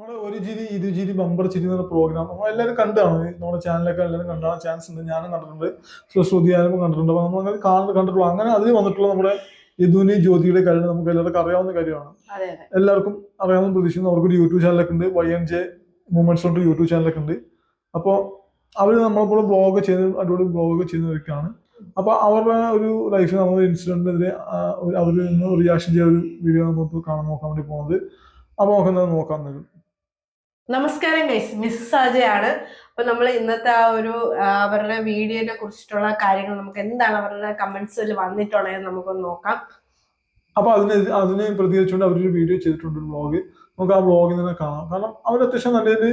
നമ്മുടെ ഒരു ജിരി ഇരു ജിരി ബമ്പർ ചിരി എന്ന പ്രോഗ്രാം നമ്മൾ എല്ലാവരും കണ്ടാണ്. നമ്മുടെ ചാനലൊക്കെ എല്ലാവരും കണ്ടാണ്. ചാൻസ് ഉണ്ട്. ഞാനും കണ്ടിട്ടുണ്ട്. ശ്രീ ശ്രുതി ആനും കണ്ടിട്ടുണ്ട്. അപ്പോൾ നമ്മൾ അങ്ങനെ കാണുന്നത് കണ്ടിട്ടുള്ളൂ. അങ്ങനെ അതിൽ വന്നിട്ടുള്ള നമ്മുടെ യദുവിനെ ജ്യോതിയുടെ കാര്യം നമുക്ക് എല്ലാവർക്കും അറിയാവുന്ന കാര്യമാണ്. എല്ലാവർക്കും അറിയാവുന്ന പ്രതീക്ഷിക്കുന്നു. അവർക്കൊരു യൂട്യൂബ് ചാനലൊക്കെ ഉണ്ട്. വൈ എൻ ജെ മൂമെന്റ്സ് കൊണ്ട് യൂട്യൂബ് ചാനലൊക്കെ ഉണ്ട്. അപ്പോൾ അവർ നമ്മളെ കൂടെ ബ്ലോഗ് ചെയ്ത് അടിപൊളി ബ്ലോഗ് ചെയ്യുന്നവരൊക്കെയാണ് അപ്പോൾ അവരുടെ ഒരു ലൈഫിൽ നമ്മൾ ഇൻസിഡന്റിനെതിരെ അവർ നിന്ന് റിയാക്ഷൻ ചെയ്ത ഒരു വീഡിയോ നമുക്ക് കാണാൻ നോക്കാൻ വേണ്ടി പോകുന്നത് അപ്പോൾ നമുക്ക് എന്താ നോക്കാൻ തരും നമസ്കാരം ഗൈസ് മിസ് സാജയാണ്. അപ്പൊ നമ്മൾ ഇന്നത്തെ ആ ഒരു അവരുടെ വീഡിയോനെ കുറിച്ചിട്ടുള്ള കാര്യങ്ങൾ നമുക്ക് എന്താണ് അവരുടെ കമന്റ്സിൽ വന്നിട്ടുള്ളത് നമുക്കൊന്ന് നോക്കാം. അപ്പൊ അതിന് അതിനെ പ്രതികരിച്ചുകൊണ്ട് അവരൊരു വീഡിയോ ചെയ്തിട്ടുണ്ട് ഒരു വ്ളോഗ് നമുക്ക് ആ വ്ളോഗിൽ തന്നെ കാണാം. കാരണം അവർ അത്യാവശ്യം നല്ല നല്ലൊരു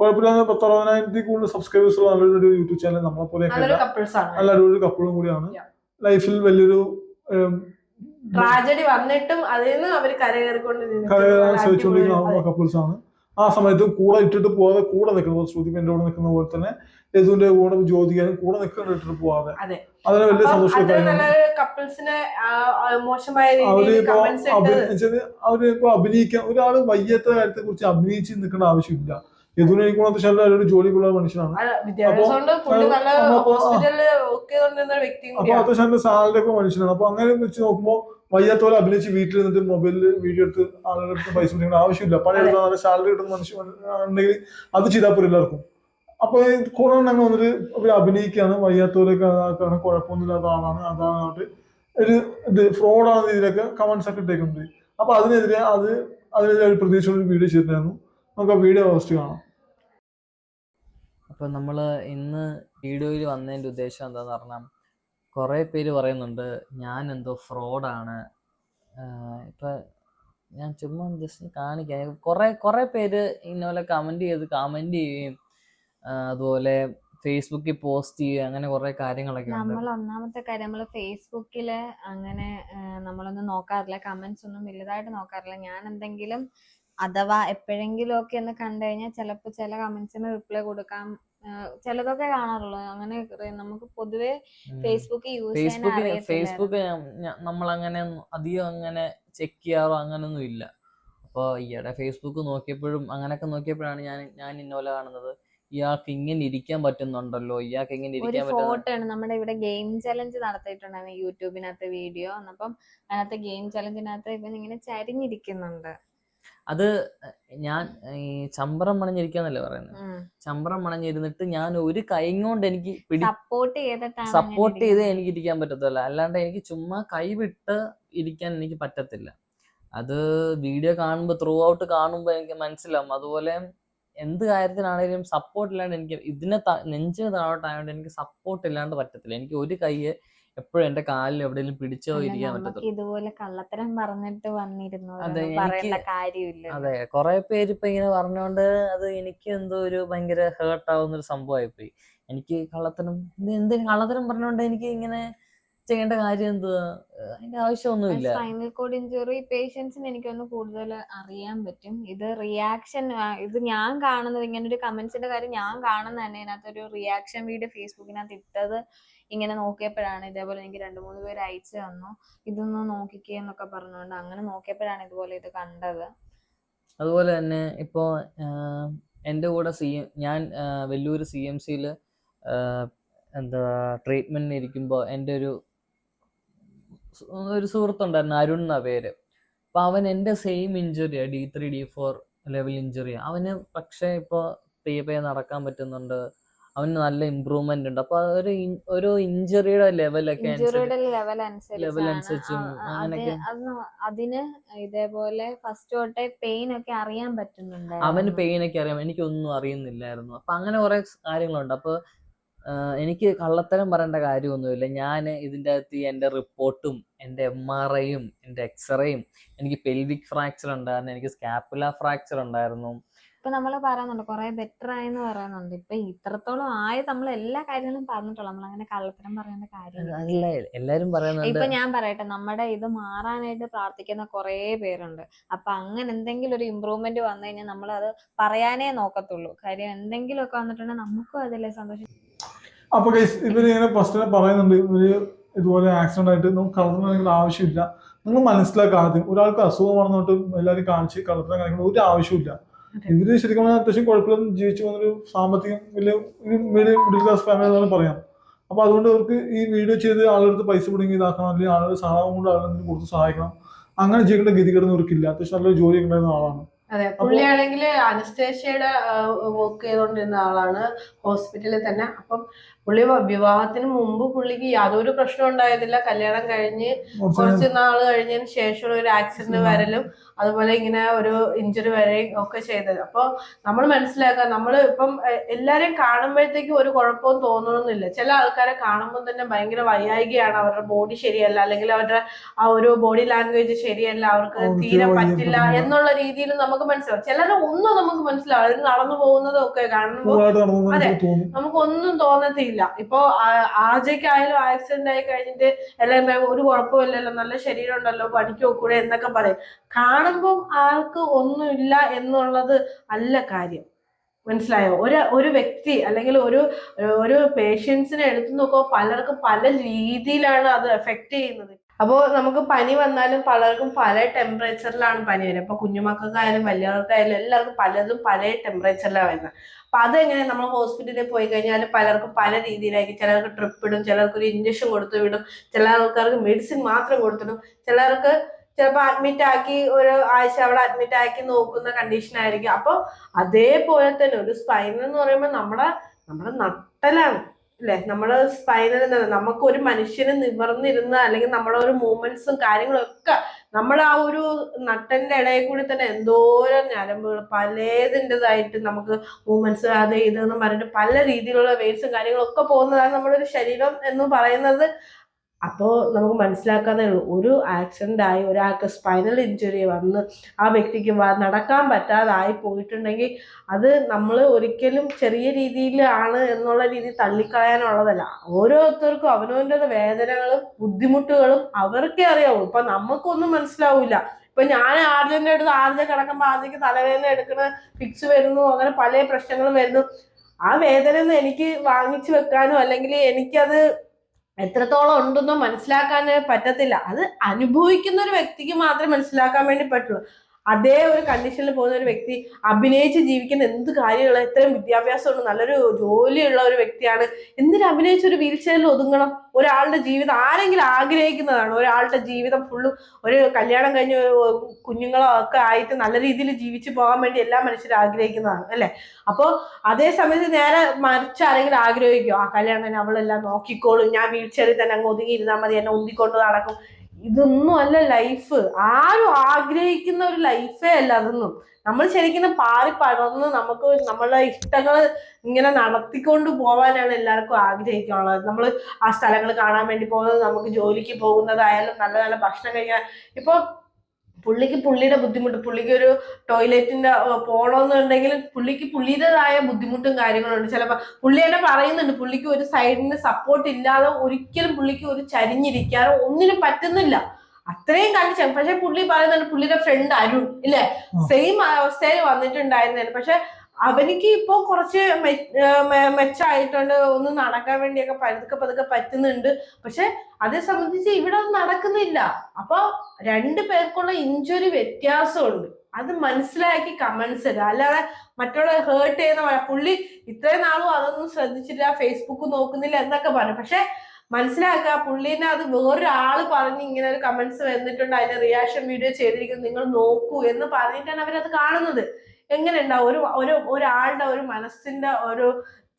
കുഴപ്പമില്ലാതെ പത്തറുപതിനായിരത്തി കൂടുതൽ സബ്സ്ക്രൈബേഴ്സ് ഉള്ള നല്ലൊരു യൂട്യൂബ് ചാനൽ നമ്മളെ പോലെ നല്ല അടിപൊളി കപ്പിളും കൂടിയാണ്. ലൈഫിൽ വലിയൊരു ട്രാജഡി വന്നിട്ടും അതിൽ നിന്ന് അവർ കരകയറിക്കൊണ്ട് കരകയറാൻ ശ്രമിച്ചുകൊണ്ടിരിക്കുന്ന കപ്പിൾസ് ആണ്. ആ സമയത്ത് കൂടെ ഇട്ടിട്ട് പോവാതെ കൂടെ നിൽക്കുന്നത് ശ്രുതിക്ക് എന്റെ കൂടെ നിൽക്കുന്ന പോലെ തന്നെ യേശുവിന്റെ കൂടെ ജ്യോതിക്കാനും കൂടെ നിൽക്കുന്ന ഇട്ടിട്ട് പോവാതെ. അതെ. അതിന് വലിയ സന്തോഷം അവർ ഇപ്പോ അഭിനയിക്കാൻ ഒരാൾ വയ്യാത്ത കാര്യത്തെ കുറിച്ച് അഭിനയിച്ച് നിൽക്കേണ്ട ആവശ്യമില്ല. യദുവിനെ എനിക്ക് ശല്ല ഒരു മനുഷ്യനാണ്. കൊണ്ട് പുള്ളി നല്ല അപ്പൊ- അത് ശല്ല സാലറി ഒക്കെ മനുഷ്യനാണ്. അപ്പൊ അങ്ങനെ വെച്ച് നോക്കുമ്പോ വയ്യാത്ത പോലെ അഭിനയിച്ച് വീട്ടിൽ നിന്നിട്ട് മൊബൈലിൽ വീഡിയോ എടുത്ത് ആളുകളുടെ അടുത്ത് പൈസ കൊടുക്കേണ്ട ആവശ്യമില്ല. പണിയെടുത്ത നല്ല സാലറി കിട്ടുന്ന മനുഷ്യൻ ഉണ്ടെങ്കിൽ അത് ചെയ്താൽ പോലും എല്ലാവർക്കും. അപ്പൊ കൊറോണ അങ്ങ് വന്നിട്ട് അഭിനയിക്കുകയാണ് വയ്യാത്തവരൊക്കെ അതാക്കാണ് കുഴപ്പമൊന്നുമില്ലാത്ത ആളാണ് അതാണ് ഒരു ഇത് ഫ്രോഡാണെന്ന രീതിയിലൊക്കെ കമന്റ്സ് ഒക്കെ ഇട്ടേക്കുന്നുണ്ട്. അപ്പൊ അതിനെതിരെ അത് അതിനെതിരെ ഒരു പ്രതീക്ഷയുള്ള വീഡിയോ ചെയ്തിട്ടായിരുന്നു നമുക്ക് ആ വീഡിയോ ഫസ്റ്റ് കാണാം. അപ്പം നമ്മൾ ഇന്ന് വീഡിയോയിൽ വന്നതിന്റെ ഉദ്ദേശം എന്താന്ന് പറഞ്ഞാൽ കുറേ പേര് പറയുന്നുണ്ട് ഞാൻ എന്തോ ഫ്രോഡാണ് ഇപ്പം ഞാൻ ചുമ്മാ ജസ്റ്റ് കാണിക്കാം. കുറേ കുറേ പേര് ഇന്നപോലെ കമന്റ് ചെയ്ത് കമന്റ് ചെയ്യുകയും അതുപോലെ ഫേസ്ബുക്കിൽ പോസ്റ്റ് ചെയ്യുക അങ്ങനെ കുറെ കാര്യങ്ങളൊക്കെ നമ്മൾ ഒന്നാമത്തെ കാര്യം നമ്മൾ ഫേസ്ബുക്കിൽ അങ്ങനെ നമ്മളൊന്നും നോക്കാറില്ല. കമന്റ്സ് ഒന്നും വലുതായിട്ട് നോക്കാറില്ല. ഞാൻ എന്തെങ്കിലും അഥവാ എപ്പോഴെങ്കിലും ഒക്കെ ഒന്ന് കണ്ടു കഴിഞ്ഞാൽ ചിലപ്പോൾ ചില കമന്റ്സിന് റിപ്ലൈ കൊടുക്കാം. ചിലതൊക്കെ കാണാറുള്ളൂ. അങ്ങനെ നമുക്ക് പൊതുവെ ഫേസ്ബുക്ക് യൂസ് ചെയ്യാൻ ഫേസ്ബുക്ക് നമ്മൾ അങ്ങനെ അധികം അങ്ങനെ ചെക്ക് ചെയ്യാറോ അങ്ങനൊന്നും ഇല്ല. അപ്പോൾ ഈയിടെ ഫേസ്ബുക്ക് നോക്കിയപ്പോഴും അങ്ങനെയൊക്കെ നോക്കിയപ്പോഴാണ് ഞാൻ ഞാൻ ഇന്നോലെ കാണുന്നത്. ഇയാൾക്ക് ഇങ്ങനെ ഇരിക്കാൻ പറ്റുന്നുണ്ടല്ലോ. ഇയാൾക്ക് ഇങ്ങനെ ഇരിക്കാൻ ആണ് നമ്മുടെ ഇവിടെ ഗെയിം ചലഞ്ച് നടത്തിയിട്ടുണ്ടായിരുന്നു യൂട്യൂബിനകത്ത് വീഡിയോ അപ്പം അതിനകത്ത് ഗെയിം ചലഞ്ചിനകത്ത് ഇവൻ ഇങ്ങനെ ചരിഞ്ഞിരിക്കുന്നുണ്ട്. അത് ഞാൻ ഈ ചമ്പറം മണഞ്ഞിരിക്കാന്നല്ലേ പറയുന്നത്. ചമ്പറം മണഞ്ഞിരുന്നിട്ട് ഞാൻ ഒരു കൈ കൊണ്ട് എനിക്ക് സപ്പോർട്ട് സപ്പോർട്ട് ചെയ്ത് എനിക്ക് ഇരിക്കാൻ പറ്റത്തില്ല അല്ലാണ്ട് എനിക്ക് ചുമ്മാ കൈ വിട്ട് ഇരിക്കാൻ എനിക്ക് പറ്റത്തില്ല. അത് വീഡിയോ കാണുമ്പോൾ ത്രൂ ഔട്ട് കാണുമ്പോൾ എനിക്ക് മനസ്സിലാവും. അതുപോലെ എന്ത് കാര്യത്തിനാണെങ്കിലും സപ്പോർട്ട് ഇല്ലാണ്ട് എനിക്ക് ഇതിനെ നെഞ്ചിന് താഴോട്ടായതുകൊണ്ട് എനിക്ക് സപ്പോർട്ട് ഇല്ലാണ്ട് പറ്റത്തില്ല. എനിക്ക് ഒരു കൈ എപ്പോഴും എന്റെ കാലിൽ എവിടെയെങ്കിലും പിടിച്ചോ ഇരിക്കാൻ പറ്റത്തില്ല പറ്റത്തുള്ളൂ. ഇതുപോലെ കള്ളത്തരം പറഞ്ഞിട്ട് വന്നിരുന്നു. പറയേണ്ട കാര്യമില്ല. അതെ കുറെ പേര് ഇപ്പൊ ഇങ്ങനെ പറഞ്ഞോണ്ട് അത് എനിക്ക് എന്തോ ഒരു ഭയങ്കര ഹേർട്ട് ആവുന്ന ഒരു സംഭവമായി പോയി എനിക്ക് കള്ളത്തരം എന്തിന് കള്ളത്തരം പറഞ്ഞോണ്ട് എനിക്ക് ഇങ്ങനെ ചെയ്യേണ്ട കാര്യം എന്തുവാ അതിന്റെ ആവശ്യമൊന്നുമില്ല. സ്പൈനൽ കോഡ് ഇഞ്ചുറി പേഷ്യൻസിന് എനിക്കൊന്ന് കൂടുതൽ അറിയാൻ പറ്റും. ഇത് റിയാക്ഷൻ ഇത് ഞാൻ കാണുന്നത് ഇങ്ങനെ ഒരു കമന്റ്സിന്റെ കാര്യം ഞാൻ കാണുന്ന തന്നെ ഇതിനകത്തൊരു റിയാക്ഷൻ വീഡിയോ ഫേസ്ബുക്കിനകത്ത് ഇട്ടത് ഇങ്ങനെ നോക്കിയപ്പോഴാണ്. ഇതേപോലെ എനിക്ക് രണ്ട് മൂന്ന് പേര് അയച്ചു തന്നു. ഇതൊന്ന് നോക്കിക്കേ എന്നൊക്കെ പറഞ്ഞുകൊണ്ട് അങ്ങനെ നോക്കിയപ്പോഴാണ് ഇതുപോലെ ഇത് കണ്ടത്. അതുപോലെ തന്നെ ഇപ്പോൾ എന്റെ കൂടെ സി എം ഞാൻ വലിയൊരു വെല്ലൂർ സി എം സിയിൽ എന്താ ട്രീറ്റ്മെന്റിന് ഇരിക്കുമ്പോൾ എന്റെ ഒരു ഒരു സുഹൃത്തുണ്ടായിരുന്നു അരുൺ എന്ന പേര്. അപ്പൊ അവൻ എന്റെ same ഇഞ്ചുറിയാണ് D three D four level injury അവന് പക്ഷേ ഇപ്പോൾ പയ്യെ നടക്കാൻ പറ്റുന്നുണ്ട്. അവന് നല്ല ഇമ്പ്രൂവ്മെന്റ് ഉണ്ട്. അപ്പൊ ഒരു ഒരു ഇഞ്ചുറിയുടെ ലെവലൊക്കെ ലെവൽ അനുസരിച്ചും അതിന് ഇതേപോലെ ഫസ്റ്റ് തൊട്ടേ പെയിൻ ഒക്കെ അറിയാൻ പറ്റുന്നുണ്ട് അവന് പെയിൻ ഒക്കെ അറിയാം എനിക്കൊന്നും അറിയുന്നില്ലായിരുന്നു. അപ്പൊ അങ്ങനെ കുറെ കാര്യങ്ങളുണ്ട്. അപ്പൊ എനിക്ക് കള്ളത്തരം പറയേണ്ട കാര്യമൊന്നുമില്ല. ഞാൻ ഇതിന്റെ അകത്ത് എന്റെ റിപ്പോർട്ടും എന്റെ എം ആർ ഐയും എന്റെ എക്സ്റേയും എനിക്ക് പെൽവിക് ഫ്രാക്ചർ ഉണ്ടായിരുന്നു എനിക്ക് സ്കാപ്പുല ഫ്രാക്ചർ ഉണ്ടായിരുന്നു. ഇപ്പൊ നമ്മൾ പറയുന്നുണ്ട് കുറെ ബെറ്റർ ആയെന്ന് പറയുന്നുണ്ട്. ഇപ്പൊ ഇത്രത്തോളം ആയി നമ്മൾ എല്ലാ കാര്യങ്ങളും പറഞ്ഞിട്ടുള്ളൂ. നമ്മൾ അങ്ങനെ കള്ളത്തരം പറയേണ്ട കാര്യമില്ല. അതല്ല എല്ലാരും പറയുന്നുണ്ട്. ഇപ്പൊ ഞാൻ പറയട്ടെ നമ്മുടെ ഇത് മാറാനായിട്ട് പ്രാർത്ഥിക്കുന്ന കുറെ പേരുണ്ട്. അപ്പൊ അങ്ങനെ എന്തെങ്കിലും ഒരു ഇമ്പ്രൂവ്മെന്റ് വന്നു കഴിഞ്ഞാൽ നമ്മൾ അത് പറയാനേ നോക്കത്തുള്ളൂ. കാര്യം എന്തെങ്കിലുമൊക്കെ വന്നിട്ടുണ്ടെങ്കിൽ നമുക്കും അതല്ലേ സന്തോഷം. അപ്പൊ ഗൈസ് ഇവർ ഇങ്ങനെ ഫസ്റ്റ് പറയുന്നുണ്ട് ഇവർ ഇതുപോലെ ആക്സിഡന്റ് ആയിട്ട് നമുക്ക് കാണിക്കേണ്ട ആവശ്യമില്ല. നിങ്ങൾ മനസ്സിലാക്കുക ആദ്യം ഒരാൾക്ക് അസുഖം വന്നിട്ട് എല്ലാവരും കാണിച്ച് കളറിന് കാണിക്കേണ്ട ഒരു ആവശ്യമില്ല ഇവർ ശരിക്കും പറഞ്ഞാൽ അത്യാവശ്യം കുഴപ്പമില്ലെന്ന് ജീവിച്ചു വന്നൊരു സാമ്പത്തികം വലിയ ഒരു മിഡിൽ മിഡിൽ ക്ലാസ് ഫാമിലി എന്നാണ് പറയാം അപ്പൊ അതുകൊണ്ട് അവർക്ക് ഈ വീഡിയോ ചെയ്ത് ആളുകൾക്ക് പൈസ പിടിങ്ങി ഇതാക്കണം അല്ലെങ്കിൽ ആളുകൾ സഹായം കൊണ്ട് ആളുകൾ കൊടുത്ത് സഹായിക്കണം. അങ്ങനെ ചെയ്യേണ്ട ഗതികേടൊന്നും അവർക്കില്ല അത്യാവശ്യം നല്ലൊരു ജോലി ഉണ്ടായിരുന്ന ആളാണ്. അതെ പുള്ളിയാണെങ്കിൽ അനസ്തേഷ്യയുടെ വർക്ക് ചെയ്തുകൊണ്ടിരുന്ന ആളാണ് ഹോസ്പിറ്റലിൽ തന്നെ. അപ്പം പുള്ളി വിവാഹത്തിന് മുമ്പ് പുള്ളിക്ക് യാതൊരു പ്രശ്നം ഉണ്ടായതില്ല. കല്യാണം കഴിഞ്ഞ് കുറച്ച് നാൾ കഴിഞ്ഞതിന് ശേഷം ഒരു ആക്സിഡന്റ് വരലും അതുപോലെ ഇങ്ങനെ ഒരു ഇഞ്ചുറി വരെയും ഒക്കെ ചെയ്തത്. അപ്പോൾ നമ്മൾ മനസ്സിലാക്കുക നമ്മൾ ഇപ്പം എല്ലാവരെയും എല്ലാരെയും കാണുമ്പോഴത്തേക്കും ഒരു കുഴപ്പവും തോന്നണമെന്നില്ല ചില ആൾക്കാരെ കാണുമ്പോൾ തന്നെ ഭയങ്കര വയ്യായികയാണ്. അവരുടെ ബോഡി ശരിയല്ല അല്ലെങ്കിൽ അവരുടെ ആ ഒരു ബോഡി ലാംഗ്വേജ് ശരിയല്ല അവർക്ക് തീരെ പറ്റില്ല. എന്നുള്ള രീതിയിൽ നമുക്ക് മനസ്സിലാവും. ചിലരെ ഒന്നും നമുക്ക് മനസ്സിലാവും അവർ നടന്നു പോകുന്നതും ഒക്കെ കാണുമ്പോൾ അതെ. നമുക്കൊന്നും തോന്നത്തില്ല. ഇപ്പൊ ആജയ്ക്കായാലും ആക്സിഡന്റ് ആയി കഴിഞ്ഞിട്ട് എല്ലാം ഒരു കുഴപ്പമില്ലല്ലോ. നല്ല ശരീരം ഉണ്ടല്ലോ പഠിച്ചു നോക്കൂടെ എന്നൊക്കെ പറയും. കാണുമ്പോൾ ആൾക്ക് ഒന്നുമില്ല എന്നുള്ളത് അല്ല കാര്യം. മനസ്സിലായോ? ഒരു ഒരു വ്യക്തി അല്ലെങ്കിൽ ഒരു ഒരു പേഷ്യൻസിനെ എടുത്തു നോക്കുമ്പോൾ പലർക്കും പല രീതിയിലാണ് അത് എഫക്റ്റ് ചെയ്യുന്നത്. അപ്പോൾ നമുക്ക് പനി വന്നാലും പലർക്കും പല ടെമ്പറേച്ചറിലാണ് പനി വരുന്നത്. ഇപ്പൊ കുഞ്ഞുമക്കൾക്കായാലും വലിയവർക്കായാലും എല്ലാവർക്കും പലതും പല ടെമ്പറേച്ചറിലാണ് വരുന്നത്. അപ്പൊ അതെങ്ങനെ നമ്മൾ ഹോസ്പിറ്റലിൽ പോയി കഴിഞ്ഞാൽ പലർക്കും പല രീതിയിലായിരിക്കും. ചിലർക്ക് ട്രിപ്പ് ഇടും ചിലർക്ക് ഒരു ഇഞ്ചക്ഷൻ കൊടുത്തു വിടും ചില ആൾക്കാർക്ക് മെഡിസിൻ മാത്രം കൊടുത്തിടും. ചിലർക്ക് ചിലപ്പോൾ അഡ്മിറ്റ് ആക്കി ഒരു ആഴ്ച അവിടെ അഡ്മിറ്റ് ആക്കി നോക്കുന്ന കണ്ടീഷൻ ആയിരിക്കും. അപ്പോൾ അതേപോലെ തന്നെ ഒരു സ്പൈൻ എന്ന് പറയുമ്പോൾ നമ്മുടെ നമ്മുടെ നട്ടലാണ് അല്ലെ? നമ്മുടെ സ്പൈനൽ നമുക്ക് ഒരു മനുഷ്യന് നിവർന്നിരുന്ന അല്ലെങ്കിൽ നമ്മുടെ ഒരു മൂവ്മെന്റ്സും കാര്യങ്ങളും ഒക്കെ നമ്മുടെ ആ ഒരു നട്ടന്റെ ഇടയിൽ കൂടി തന്നെ എന്തോരം ഞരമ്പുകൾ പലതിന്റെതായിട്ട് നമുക്ക് വുമൻസ് അത് ഇതെന്ന് പറഞ്ഞിട്ട് പല രീതിയിലുള്ള വെയിറ്റ്സും കാര്യങ്ങളൊക്കെ പോകുന്നതാണ് നമ്മുടെ ഒരു ശരീരം എന്ന് പറയുന്നത്. അപ്പോൾ നമുക്ക് മനസ്സിലാക്കാതേ ഒരു ആക്സിഡന്റ് ആയി ഒരാൾക്ക് സ്പൈനൽ ഇഞ്ചുറി വന്ന് ആ വ്യക്തിക്ക് നടക്കാൻ പറ്റാതായി പോയിട്ടുണ്ടെങ്കിൽ അത് നമ്മൾ ഒരിക്കലും ചെറിയ രീതിയിലാണ് എന്നുള്ള രീതി തള്ളിക്കളയാനുള്ളതല്ല. ഓരോരുത്തർക്കും അവനവന്റെ വേദനകളും ബുദ്ധിമുട്ടുകളും അവർക്കേ അറിയാവൂ. ഇപ്പം നമുക്കൊന്നും മനസ്സിലാവില്ല. ഇപ്പൊ ഞാൻ ആർജന്റെ അടുത്ത് ആർജ കിടക്കുമ്പോൾ ആർജയ്ക്ക് തലവേദന എടുക്കുന്ന ഫിക്സ് വരുന്നു അങ്ങനെ പല പ്രശ്നങ്ങളും വരുന്നു. ആ വേദന എനിക്ക് വാങ്ങിച്ചു വെക്കാനോ അല്ലെങ്കിൽ എനിക്കത് എത്രത്തോളം ഉണ്ടെന്നോ മനസ്സിലാക്കാൻ പറ്റത്തില്ല. അത് അനുഭവിക്കുന്ന ഒരു വ്യക്തിക്ക് മാത്രമേ മനസ്സിലാക്കാൻ വേണ്ടി പറ്റുള്ളൂ. അതേ ഒരു കണ്ടീഷനിൽ പോകുന്ന ഒരു വ്യക്തി അഭിനയിച്ച് ജീവിക്കുന്ന എന്ത് കാര്യങ്ങൾ വിദ്യാഭ്യാസം വിദ്യാഭ്യാസമുണ്ട് നല്ലൊരു ജോലിയുള്ള ഒരു വ്യക്തിയാണ്. എന്തിനു അഭിനയിച്ച് ഒരു വീൽ ചെയറിൽ ഒതുങ്ങണം? ഒരാളുടെ ജീവിതം ആരെങ്കിലും ആഗ്രഹിക്കുന്നതാണ്? ഒരാളുടെ ജീവിതം ഫുള്ളും ഒരു കല്യാണം കഴിഞ്ഞ് കുഞ്ഞുങ്ങളോ ഒക്കെ ആയിട്ട് നല്ല രീതിയിൽ ജീവിച്ചു പോകാൻ വേണ്ടി എല്ലാ മനുഷ്യരും ആഗ്രഹിക്കുന്നതാണ് അല്ലെ? അപ്പോൾ അതേ സമയത്ത് നേരെ മറിച്ച് ആരെങ്കിലും ആഗ്രഹിക്കും? ആ കല്യാണം അവളെല്ലാം നോക്കിക്കോളും. ഞാൻ വീൽ ചെയറിൽ തന്നെ അങ്ങ് ഒതുങ്ങിയിരുന്നാൽ മതി. എന്നെ ഉന്തിക്കൊണ്ട് നടക്കും. ഇതൊന്നും അല്ല ലൈഫ് ആരും ആഗ്രഹിക്കുന്ന ഒരു ലൈഫേ അല്ല അതൊന്നും. നമ്മൾ ശരിക്കും പാറി പടർന്ന് നമുക്ക് നമ്മളെ ഇഷ്ടങ്ങൾ ഇങ്ങനെ നടത്തിക്കൊണ്ട് പോകാനാണ് എല്ലാവർക്കും ആഗ്രഹിക്കാനുള്ളത്. നമ്മൾ ആ സ്ഥലങ്ങൾ കാണാൻ വേണ്ടി പോകുന്നത് നമുക്ക് ജോലിക്ക് പോകുന്നതായാലും നല്ല നല്ല ഭക്ഷണം കഴിക്കാൻ. ഇപ്പൊ പുള്ളിക്ക് പുള്ളിയുടെ ബുദ്ധിമുട്ട് പുള്ളിക്ക് ഒരു ടോയ്ലറ്റിന്റെ പോണോന്നുണ്ടെങ്കിൽ പുള്ളിക്ക് പുള്ളിയുടേതായ ബുദ്ധിമുട്ടും കാര്യങ്ങളുണ്ട്. ചിലപ്പോൾ പുള്ളി തന്നെ പറയുന്നുണ്ട് പുള്ളിക്ക് ഒരു സൈഡിന് സപ്പോർട്ട് ഇല്ലാതെ ഒരിക്കലും പുള്ളിക്ക് ഒരു ചരിഞ്ഞിരിക്കാനോ ഒന്നിനും പറ്റുന്നില്ല. അത്രയും കണ്ടിച്ച പക്ഷെ പുള്ളി പറയുന്നുണ്ട് പുള്ളിയുടെ ഫ്രണ്ട് അരുൺ ഇല്ലേ? സെയിം അവസ്ഥയിൽ വന്നിട്ടുണ്ടായിരുന്നില്ല പക്ഷെ അവനിക്ക് ഇപ്പോ കുറച്ച് മെച്ചായിട്ടുണ്ട്. ഒന്ന് നടക്കാൻ വേണ്ടിയൊക്കെ പതുക്കെ പതുക്കെ പറ്റുന്നുണ്ട്. പക്ഷെ അതേ സംബന്ധിച്ച് ഇവിടെ നടക്കുന്നില്ല. അപ്പൊ രണ്ടു പേർക്കുള്ള ഇഞ്ചുറി വ്യത്യാസമുണ്ട്. അത് മനസ്സിലാക്കി കമന്റ്സ് ഇടുക. അല്ലാതെ മറ്റുള്ള ഹേർട്ട് ചെയ്യുന്ന പുള്ളി ഇത്രയും നാളും അതൊന്നും ശ്രദ്ധിച്ചില്ല ഫേസ്ബുക്ക് നോക്കുന്നില്ല എന്നൊക്കെ പറഞ്ഞു പക്ഷെ മനസ്സിലാക്കുക. പുള്ളീനെ അത് വേറൊരാൾ പറഞ്ഞ് ഇങ്ങനെ ഒരു കമന്റ്സ് വന്നിട്ടുണ്ട്. അതിന്റെ റിയാക്ഷൻ വീഡിയോ ചെയ്തിരിക്കുന്നു. നിങ്ങൾ നോക്കൂ എന്ന് പറഞ്ഞിട്ടാണ് അവരത് കാണുന്നത്. എങ്ങനെ ഒരു ഒരു ഒരാളുടെ ഒരു മനസ്സിന്റെ ഒരു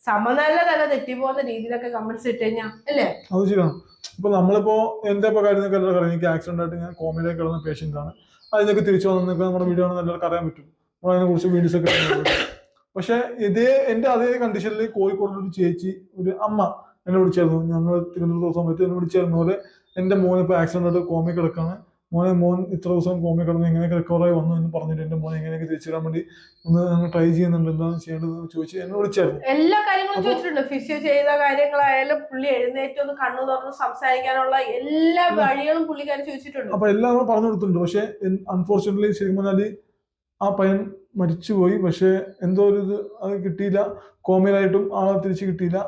സമനില തന്നെ തെറ്റിപ്പോകുന്ന രീതിയിലൊക്കെ കമന്റ്സ് ഇട്ട് കഴിഞ്ഞാൽ അല്ലേ? അത് ശരിയാണ്. ഇപ്പൊ നമ്മളിപ്പോ എന്താ കാര്യം എനിക്ക് ആക്സിഡന്റ് ആയിട്ട് ഞാൻ കോമയിലേക്ക് കിടന്ന പേഷ്യന്റ് ആണ്. അതിനൊക്കെ തിരിച്ചു വന്നു നമ്മുടെ വീഡിയോ ആണെന്ന് അറിയാൻ പറ്റും. നമ്മൾ അതിനെ കുറിച്ച് വീഡിയോസ് ഒക്കെ പക്ഷെ ഇതേ എന്റെ അതേ കണ്ടീഷനിൽ കോഴിക്കോട് ഒരു ചേച്ചി ഒരു അമ്മ എന്നെ വിളിച്ചായിരുന്നു. ഞങ്ങൾ തിരുവനന്തപുരം സമയത്ത് എന്നെ വിളിച്ചായിരുന്നു. പോലെ എന്റെ മോൻ ഇപ്പോൾ ആക്സിഡന്റ് ആയിട്ട് കോമയിൽ കിടക്കാണ്. മോനെ മോൻ ഇത്ര ദിവസം കോമയിൽ കിടന്ന് എങ്ങനെയൊക്കെ റിക്കവറായി വന്നു എന്ന് പറഞ്ഞിട്ട് എന്റെ മോനെ എങ്ങനെയൊക്കെ തിരിച്ചു വരാൻ വേണ്ടി ഒന്ന് ഞങ്ങൾ ട്രൈ ചെയ്യുന്നുണ്ട്. എന്താണ് ചെയ്യേണ്ടത് ചോദിച്ചു എന്നെ വിളിച്ചായിരുന്നു. എല്ലാ കാര്യങ്ങളും ചോദിച്ചിട്ടുണ്ട്. ഫിസിയോ ചെയ്ത കാര്യങ്ങളായാലും പുള്ളി എഴുന്നേറ്റ് ഒന്ന് കണ്ണു തുറന്ന് സംസാരിക്കാനുള്ള എല്ലാ വഴികളും പുള്ളിക്കാരൻ ചോദിച്ചിട്ടുണ്ട്. അപ്പൊ എല്ലാം നമ്മൾ പറഞ്ഞു കൊടുത്തിട്ടുണ്ട്. പക്ഷെ അൺഫോർച്ചുനേറ്റ്ലി ശരിക്കും പറഞ്ഞാൽ ആ പയ്യൻ മരിച്ചുപോയി. പക്ഷേ എന്തോ ഒരു ഇത് അത് കിട്ടിയില്ല. കോമയിലായിട്ടും ആളെ തിരിച്ച് കിട്ടിയില്ല.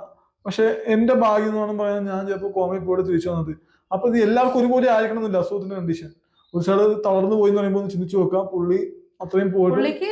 പക്ഷെ എന്റെ ഭാഗ്യം എന്ന് പറയാൻ ഞാൻ ചിലപ്പോൾ കോമയിൽ പോയി തിരിച്ചു വന്നത്. അപ്പൊ ഇത് എല്ലാവർക്കും ഒരുപോലെ ആയിരിക്കണം എന്നില്ല അസുഖത്തിന്റെ കണ്ടീഷൻ ഒരു സൈഡ് തളർന്നു പോയി എന്ന് പറയുമ്പോൾ ഒന്ന് ചിന്തിച്ചു നോക്കാം പുള്ളി അത്രയും പോയിട്ട് പുള്ളിക്ക്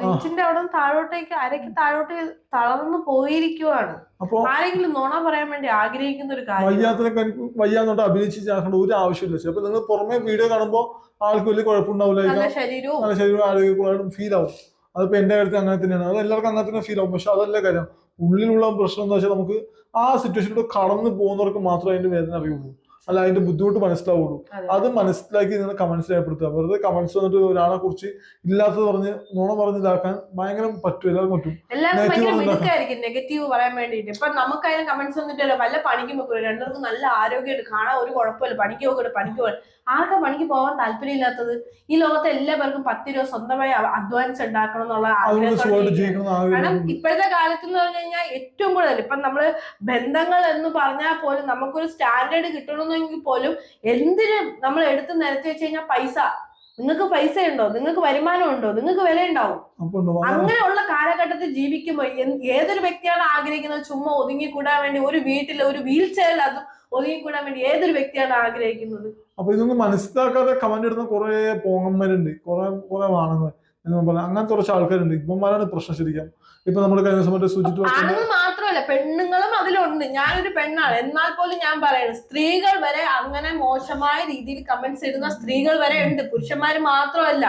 നെഞ്ചിന്റെ അവിടെ നിന്ന് താഴോട്ടേക്ക് അരയ്ക്ക് താഴോട്ട് തളർന്നു പോയിരിക്കുവാണ്. അപ്പൊ ആരെങ്കിലും നുണ പറയാൻ വേണ്ടി ആഗ്രഹിക്കുന്ന ഒരു കാര്യം വയ്യാത്തതിനൊക്കെ വയ്യാന്നോട്ട് അഭിനയിച്ച് ചേർക്കേണ്ട ഒരു ആവശ്യമില്ല. ചിലപ്പോ നിങ്ങൾ പുറമെ വീഡിയോ കാണുമ്പോൾ ആൾക്ക് വലിയ കുഴപ്പമുണ്ടാവില്ല ശരീരവും. ആരോഗ്യക്കുള്ളതായിട്ടും ഫീൽ ആവും. അതിപ്പോ എന്റെ കാര്യത്തിൽ അങ്ങനെ തന്നെയാണ്. അത് എല്ലാവർക്കും അങ്ങനെ തന്നെ ഫീൽ ആവും. പക്ഷെ അതല്ല കാര്യം. ഉള്ളിലുള്ള പ്രശ്നം എന്താ വെച്ചാൽ നമുക്ക് ആ സിറ്റുവേഷനിലൂടെ കടന്നു പോകുന്നവർക്ക് മാത്രമേ അതിന്റെ വേദന അറിയുള്ളൂ. അല്ല അതിന്റെ ബുദ്ധിമുട്ട് മനസ്സിലാവുള്ളൂ. അതെ. മനസ്സിലാക്കി നിങ്ങൾ കമന്റ്സ് രേഖപ്പെടുത്തുക. വെറുതെ കമന്റ്സ് വന്നിട്ട് ഒരാളെ കുറിച്ച് ഇല്ലാത്തത് പറഞ്ഞ് നുണ പറഞ്ഞ് ഇതാക്കാൻ ഭയങ്കര പറ്റും. എല്ലാവർക്കും പറ്റും. നെഗറ്റീവ് പറയാൻ വേണ്ടിയിട്ട്. ഇപ്പൊ നമുക്കതിന് കമന്റ്സ് വന്നിട്ടല്ലോ വല്ല പണിക്ക് പോകൂല രണ്ടുപേർക്കും നല്ല ആരോഗ്യമുണ്ട് കാണാൻ ഒരു കുഴപ്പമില്ല. പണിക്ക് പോകട്ടെ പണിക്ക് പോകട്ടെ ആർക്കാ പണിക്ക് പോകാൻ താല്പര്യമില്ലാത്തത് ഈ ലോകത്തെ എല്ലാവർക്കും പത്ത് രൂപ സ്വന്തമായി അധ്വാനിച്ച് ഉണ്ടാക്കണം എന്നുള്ള കാരണം ഇപ്പോഴത്തെ കാലത്ത് എന്ന് പറഞ്ഞു കഴിഞ്ഞാൽ ഏറ്റവും കൂടുതൽ ഇപ്പൊ നമ്മൾ ബന്ധങ്ങൾ എന്ന് പറഞ്ഞാൽ പോലും നമുക്കൊരു സ്റ്റാൻഡേർഡ് കിട്ടണമെന്നെങ്കിൽ പോലും എന്തിനും നമ്മൾ എടുത്ത് നിരത്തി വെച്ച് കഴിഞ്ഞാൽ പൈസ? നിങ്ങൾക്ക് പൈസ ഉണ്ടോ? നിങ്ങൾക്ക് വരുമാനം ഉണ്ടോ? നിങ്ങൾക്ക് വില ഉണ്ടാവും ഉണ്ടോ? അങ്ങനെയുള്ള കാലഘട്ടത്തിൽ ജീവിക്കുമ്പോൾ ഏതൊരു വ്യക്തിയാണ് ആഗ്രഹിക്കുന്നത്? ചുമ്മാ ഒതുങ്ങിക്കൂടാൻ വേണ്ടി ഒരു വീട്ടിൽ ഒരു വീൽ ചെയറിൽ അതും ഒതുങ്ങിക്കൂടാൻ വേണ്ടി ഏതൊരു വ്യക്തിയാണ് ആഗ്രഹിക്കുന്നത്? അപ്പൊ ഇതൊന്നും മനസ്സിലാക്കാതെ കമന്റ് ഇടുന്ന കുറെ പോങ്ങന്മാരുണ്ട്. കുറെ കുറെ വാണങ്ങൾ എന്ന് കുറച്ച് ആൾക്കാരുണ്ട്. ഇപ്പന്മാരാണ് പ്രശ്നം ശരിക്കും. ഇപ്പൊ നമ്മുടെ കഴിഞ്ഞ സമയത്ത് സുജിത് മാത്രമല്ല പെണ്ണുങ്ങളും അതിലുണ്ട്. ഞാനൊരു പെണ്ണാണ്. എന്നാൽ പോലും ഞാൻ പറയുന്നത് സ്ത്രീകൾ വരെ അങ്ങനെ മോശമായ രീതിയിൽ കമന്റ്സ് ഇടുന്ന സ്ത്രീകൾ വരെ ഉണ്ട്. പുരുഷന്മാര് മാത്രമല്ല.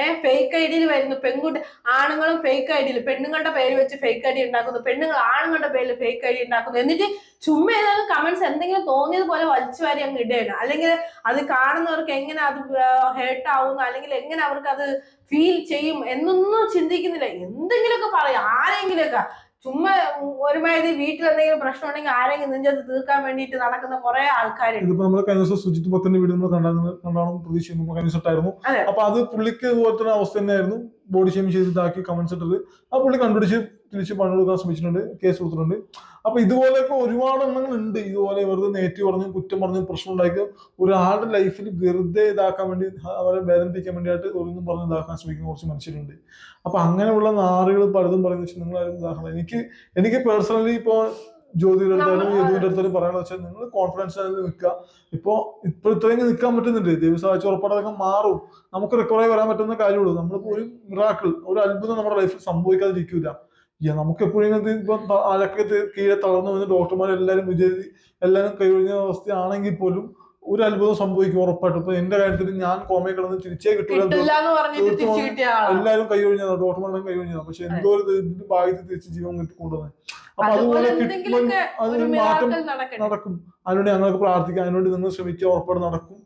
ഏഹ് ഫേക്ക് ഐഡിയിൽ വരുന്നു. പെൺകുട്ടി ആണുങ്ങളും ഫേക്ക് ഐഡിയിൽ പെണ്ണുങ്ങളുടെ പേര് വെച്ച് ഫേക്ക് ഐഡി ഉണ്ടാക്കുന്നു. പെണ്ണുങ്ങൾ ആണുങ്ങളുടെ പേരിൽ ഫേക്ക് ഐഡി ഉണ്ടാക്കുന്നു. എന്നിട്ട് ചുമ്മാ കമന്റ്സ് എന്തെങ്കിലും തോന്നിയത് പോലെ വലിച്ചു വാരി അങ്ങ് ഇടുകയാണ്. അല്ലെങ്കിൽ അത് കാണുന്നവർക്ക് എങ്ങനെ അത് ഹേർട്ട് ആവുന്നു? അല്ലെങ്കിൽ എങ്ങനെ അവർക്ക് അത് ഫീൽ ചെയ്യും? എന്നൊന്നും ചിന്തിക്കുന്നില്ല. എന്തെങ്കിലുമൊക്കെ പറയും. ആരെങ്കിലുമൊക്കെ ചുമ്മാ ഒരുമാതിരി വീട്ടിൽ എന്തെങ്കിലും പ്രശ്നം ഉണ്ടെങ്കിൽ ആരെങ്കിലും നെഞ്ചത്ത് തീർക്കാൻ വേണ്ടിയിട്ട് നടക്കുന്ന കുറെ ആൾക്കാരുണ്ട്. ഇതിപ്പോ നമ്മൾ കഴിഞ്ഞ ദിവസം സുജിത് ഭക്തന്റെ വീട് നമ്മൾ കണ്ടാണ് പ്രതീക്ഷിക്കുന്നു. നമ്മൾ കഴിഞ്ഞ ദിവസം ഇട്ടായിരുന്നു. അപ്പൊ അത് പുള്ളിക്ക് ഇതുപോലത്തെ അവസ്ഥ തന്നെയായിരുന്നു. ബോഡി ഷെയിം ചെയ്ത് ഇതാക്കി കമന്റ്സ് ഇട്ടത്. ആ പുള്ളി കണ്ടുപിടിച്ച് തിരിച്ച് പണി കൊടുക്കാൻ ശ്രമിച്ചിട്ടുണ്ട് കേസ് കൊടുത്തിട്ടുണ്ട്. അപ്പൊ ഇതുപോലെയൊക്കെ ഒരുപാട് എണ്ണങ്ങൾ ഉണ്ട് ഇതുപോലെ വെറുതെ നേറ്റി പറഞ്ഞു കുറ്റം പറഞ്ഞു പ്രശ്നം ഉണ്ടാക്കി ഒരാളുടെ ലൈഫിൽ വെറുതെ ഇതാക്കാൻ വേണ്ടി അവരെ വേദനിപ്പിക്കാൻ വേണ്ടിയിട്ട് ഒന്നും പറഞ്ഞ് ഇതാക്കാൻ ശ്രമിക്കുന്ന കുറച്ച് മനുഷ്യരുണ്ട്. അപ്പൊ അങ്ങനെയുള്ള നാറുകൾ പലതും പറയുന്ന വെച്ചാൽ നിങ്ങൾ ആരും ഇതാക്കണം എനിക്ക് എനിക്ക് പേഴ്സണലി ഇപ്പോ ജ്യോതിയുടെ അടുത്താലും യദുവിന്റെ അടുത്താലും പറയാനുള്ള വെച്ചാൽ നിങ്ങൾ കോൺഫിഡൻസ് ആയി നിൽക്കുക. ഇപ്പോ ഇപ്പൊ ഇത്രയും നിൽക്കാൻ പറ്റുന്നുണ്ട്. ദൈവം ഉറപ്പാടൊക്കെ മാറും. നമുക്ക് റിക്കവറായി വരാൻ പറ്റുന്ന കാര്യമുള്ളൂ. നമ്മളിപ്പോ ഒരു മിറാക്കിൾ ഒരു അത്ഭുതം നമ്മുടെ ലൈഫിൽ സംഭവിക്കാതിരിക്കില്ല യ്യ, നമുക്ക് എപ്പോഴും ഇപ്പൊ ആരൊക്കെ കീഴെ തളർന്നു വന്ന് ഡോക്ടർമാരെല്ലാരും വിചാരിച്ച് എല്ലാരും എല്ലാവരും കൈയൊഴിഞ്ഞ അവസ്ഥയാണെങ്കിൽ പോലും ഒരു അത്ഭുതം സംഭവിക്കും ഉറപ്പായിട്ടും. ഇപ്പൊ എന്റെ കാര്യത്തിൽ ഞാൻ കോമയിൽ കിടന്ന് തിരിച്ചേ കിട്ടില്ല എല്ലാവരും കൈയൊഴിഞ്ഞതാണ് ഡോക്ടർമാരും കൈയൊഴിഞ്ഞതാണ് പക്ഷെ എന്തോ ഒരു ഇതിന്റെ ഭാഗ്യത്തിൽ തിരിച്ച് ജീവൻ കിട്ടി കൊണ്ടുവന്നത് അപ്പൊ അതുപോലെ ഒരു അതിനൊരു മാറ്റം നടക്കും. അതിനുവേണ്ടി ഞങ്ങൾക്ക് പ്രാർത്ഥിക്കാം. അതിനുവേണ്ടി നിങ്ങൾ ശ്രമിക്കുക. ഉറപ്പായിട്ട് നടക്കും.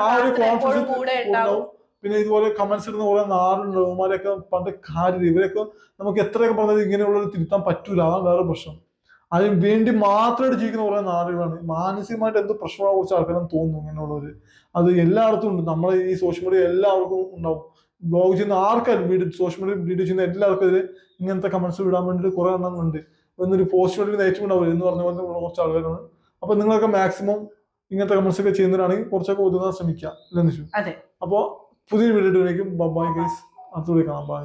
ആ ഒരു കോൺഫിഡൻസ് ഉണ്ടാവും. പിന്നെ ഇതുപോലെ കമന്റ്സ് ഇടുന്ന കുറെ നാടുണ്ട് അവന്മാരൊക്കെ പണ്ട് കാര്യം ഇവരൊക്കെ നമുക്ക് എത്രയൊക്കെ പറഞ്ഞത് ഇങ്ങനെയുള്ളത് തിരുത്താൻ പറ്റൂല. അതാണ് വേറെ പ്രശ്നം. അതിന് വേണ്ടി മാത്രമായിട്ട് ജീവിക്കുന്ന കുറെ നാടുകളാണ്. മാനസികമായിട്ട് എന്ത് പ്രശ്നങ്ങളെ കുറിച്ച് ആൾക്കാരും തോന്നുന്നു ഇങ്ങനെയുള്ളവര്. അത് എല്ലായിടത്തും ഉണ്ട്. നമ്മളെ ഈ സോഷ്യൽ മീഡിയ എല്ലാവർക്കും ഉണ്ടാവും. ബ്ലോഗ് ചെയ്യുന്ന ആർക്കാരും വീഡിയോ സോഷ്യൽ മീഡിയ വീഡിയോ ചെയ്യുന്ന എല്ലാവർക്കും ഇതിൽ ഇങ്ങനത്തെ കമന്റ്സ് വിടാൻ വേണ്ടിയിട്ട് കുറെ എണ്ണം ഉണ്ട്. എന്നൊരു പോസ്റ്റ് വേണ്ടി ഏറ്റവും ഉണ്ടാവില്ല എന്ന് പറഞ്ഞ പോലെ കുറച്ച് ആൾക്കാരാണ്. അപ്പൊ നിങ്ങളൊക്കെ മാക്സിമം ഇങ്ങനത്തെ കമന്റ്സ് ഒക്കെ ചെയ്യുന്നവരാണെങ്കിൽ കുറച്ചൊക്കെ ഒതുങ്ങാൻ ശ്രമിക്കുക. അല്ലേ നിഷു. അപ്പോ പുതിയ വീഡിയോ ബൈ ഗൈസ് അടുത്തുകൂടി കാണാം. ബൈ